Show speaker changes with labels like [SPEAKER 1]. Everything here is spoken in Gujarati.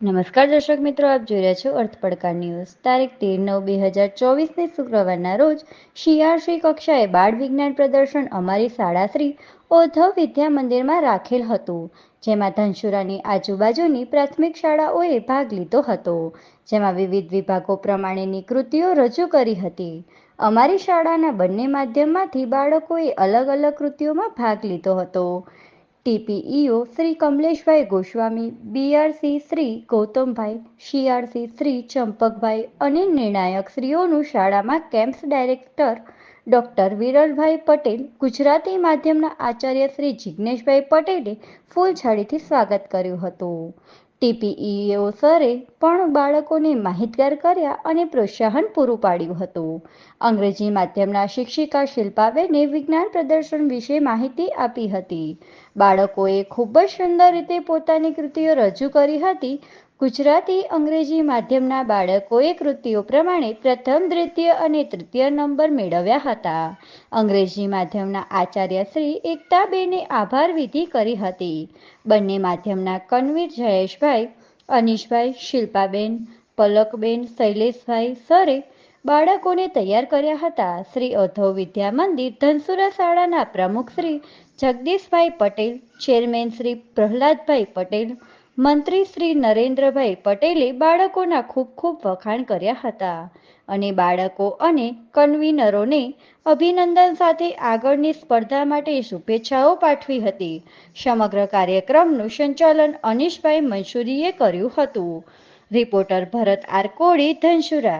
[SPEAKER 1] નમસ્કાર દર્શક મિત્રો, આપ જોઈ રહ્યા છો અર્થ પડકાર ન્યૂઝ. તારીખ તેર નવ બે હજાર ચોવીસને શુક્રવારના રોજ શિયાળશ્રી કક્ષાએ બાળ વિજ્ઞાન પ્રદર્શન અમારી શાળા શ્રી ઓધવ વિદ્યા મંદિરમાં રાખેલ હતું, જેમાં ધનસુરાની આજુબાજુની પ્રાથમિક શાળાઓએ ભાગ લીધો હતો, જેમાં વિવિધ વિભાગો પ્રમાણેની કૃતિઓ રજૂ કરી હતી. અમારી શાળાના બંને માધ્યમમાંથી બાળકોએ અલગ અલગ કૃતિઓમાં ભાગ લીધો હતો. TPEO Shri Kamleshbhai Goswami, BRC Shri Gautambhai, CRC Shri Champakbhai અને નિર્ણાયક શ્રીઓનું શાળામાં campus director doctor Viralbhai Patel, Gujarati માધ્યમના આચાર્ય શ્રી જિજ્ઞેશભાઈ પટેલે ફૂલઝાડીથી સ્વાગત કર્યું હતું. ટીપીઈઓ સરે પણ બાળકોને માહિતગાર કર્યા અને પ્રોત્સાહન પૂરું પાડ્યું હતું. અંગ્રેજી માધ્યમના શિક્ષિકા શિલ્પાબેને વિજ્ઞાન પ્રદર્શન વિશે માહિતી આપી હતી. બાળકોએ ખૂબ જ સુંદર રીતે પોતાની કૃતિઓ રજૂ કરી હતી ગુજરાતી અંગ્રેજી માધ્યમના બાળકોએ કૃતિઓ પ્રમાણે પ્રથમ, દ્વિતીય અને તૃતીય નંબર મેળવ્યા હતા. અંગ્રેજી માધ્યમના આચાર્ય શ્રી એકતાબેને આભાર વિધિ કરી હતી. બંને માધ્યમના કન્વીર જયેશભાઈ, અનીશભાઈ, શિલ્પાબેન, પલકબેન, શૈલેષભાઈ સરે બાળકોને તૈયાર કર્યા હતા. શ્રી અધવ વિદ્યા મંદિર ધનસુરા શાળાના પ્રમુખ શ્રી જગદીશભાઈ પટેલ, ચેરમેન શ્રી પ્રહલાદભાઈ પટેલ મંત્રી શ્રી નરેન્દ્રભાઈ પટેલે બાળકોના ખૂબ ખૂબ વખાણ કર્યા હતા અને બાળકો અને કન્વીનરોને અભિનંદન સાથે આગળની સ્પર્ધા માટે શુભેચ્છાઓ પાઠવી હતી. સમગ્ર કાર્યક્રમનું સંચાલન અનીશભાઈ મંસૂરીએ કર્યું હતું. રિપોર્ટર ભરત આરકોડી ધનસુરા